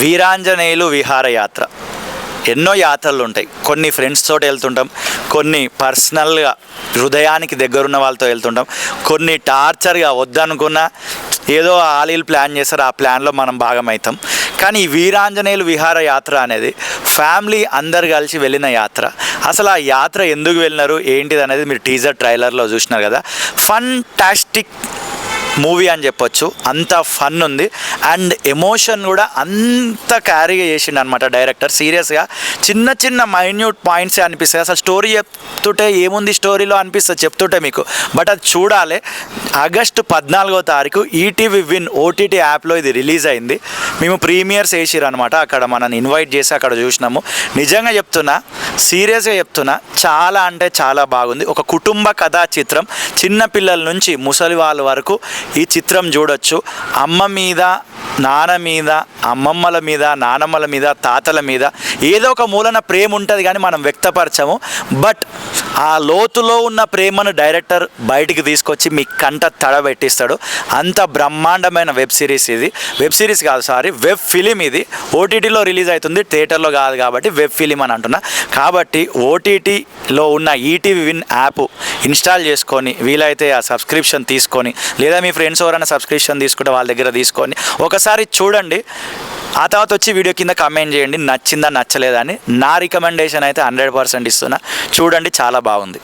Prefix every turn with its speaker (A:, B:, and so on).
A: వీరాంజనేయులు విహారయాత్ర. ఎన్నో యాత్రలు ఉంటాయి కొన్ని ఫ్రెండ్స్ తోటి వెళ్తుంటాం. కొన్ని పర్సనల్గా హృదయానికి దగ్గరున్న వాళ్ళతో వెళ్తుంటాం. కొన్ని టార్చర్గా వద్దనుకున్నా ఏదో ఆలీలు ప్లాన్ చేస్తారు. ఆ ప్లాన్లో మనం భాగమవుతాం కానీ ఈ వీరాంజనేయులు విహారయాత్ర అనేది ఫ్యామిలీ అందరు కలిసి వెళ్ళిన యాత్ర. అసలు ఆ యాత్ర ఎందుకు వెళ్ళినారు? ఏంటిది అనేది మీరు టీజర్ ట్రైలర్లో చూసినారు కదా. ఫంటాస్టిక్ మూవీ అని చెప్పొచ్చు. అంత ఫన్ ఉంది. అండ్ ఎమోషన్ కూడా అంత క్యారీగా చేసిండు అనమాట డైరెక్టర్ సీరియస్గా చిన్న చిన్న మైన్యూట్ పాయింట్సే అనిపిస్తాయి. అసలు స్టోరీ చెప్తుంటే ఏముంది స్టోరీలో అనిపిస్తుంది చెప్తుంటే మీకు. బట్ అది చూడాలి. ఆగస్టు పద్నాలుగో తారీఖు ఈటీవీ విన్ ఓటీటీ యాప్లో ఇది రిలీజ్ అయింది. మేము ప్రీమియర్స్ వేసిరు అనమాట అక్కడ మనని ఇన్వైట్ చేసి అక్కడ చూసినాము. నిజంగా చెప్తున్నా సీరియస్గా చెప్తున్నా చాలా అంటే చాలా బాగుంది. ఒక కుటుంబ కథా చిత్రం. చిన్నపిల్లల నుంచి ముసలి వాళ్ళ వరకు ఈ చిత్రం చూడొచ్చు. అమ్మ మీద నాన్న మీద అమ్మమ్మల మీద నానమ్మల మీద తాతల మీద ఏదో ఒక మూలన ప్రేమ ఉంటుంది కానీ మనం వ్యక్తపరచము. బట్ ఆ లోతులో ఉన్న ప్రేమను డైరెక్టర్ బయటికి తీసుకొచ్చి మీ కంట తడబెట్టిస్తాడు అంత బ్రహ్మాండమైన వెబ్ సిరీస్ ఇది. వెబ్ సిరీస్ కాదు సారీ వెబ్ ఫిలిం ఇది. ఓటీటీలో రిలీజ్ అవుతుంది థియేటర్లో కాదు కాబట్టి వెబ్ ఫిలిం అని అంటున్నా. కాబట్టి ఓటీటీలో ఉన్న ఈటీవీ విన్ యాప్ ఇన్స్టాల్ చేసుకొని వీలైతే ఆ సబ్స్క్రిప్షన్ తీసుకొని లేదా మీ ఫ్రెండ్స్ ఎవరైనా సబ్స్క్రిప్షన్ తీసుకుంటే వాళ్ళ దగ్గర తీసుకొని ఒకసారి చూడండి. ఆ తర్వాత వచ్చి వీడియో కింద కమెంట్ చేయండి నచ్చిందా నచ్చలేదా అని. నా రికమెండేషన్ అయితే హండ్రెడ్ పర్సెంట్ ఇస్తున్నా. చూడండి చాలా బాగుంది.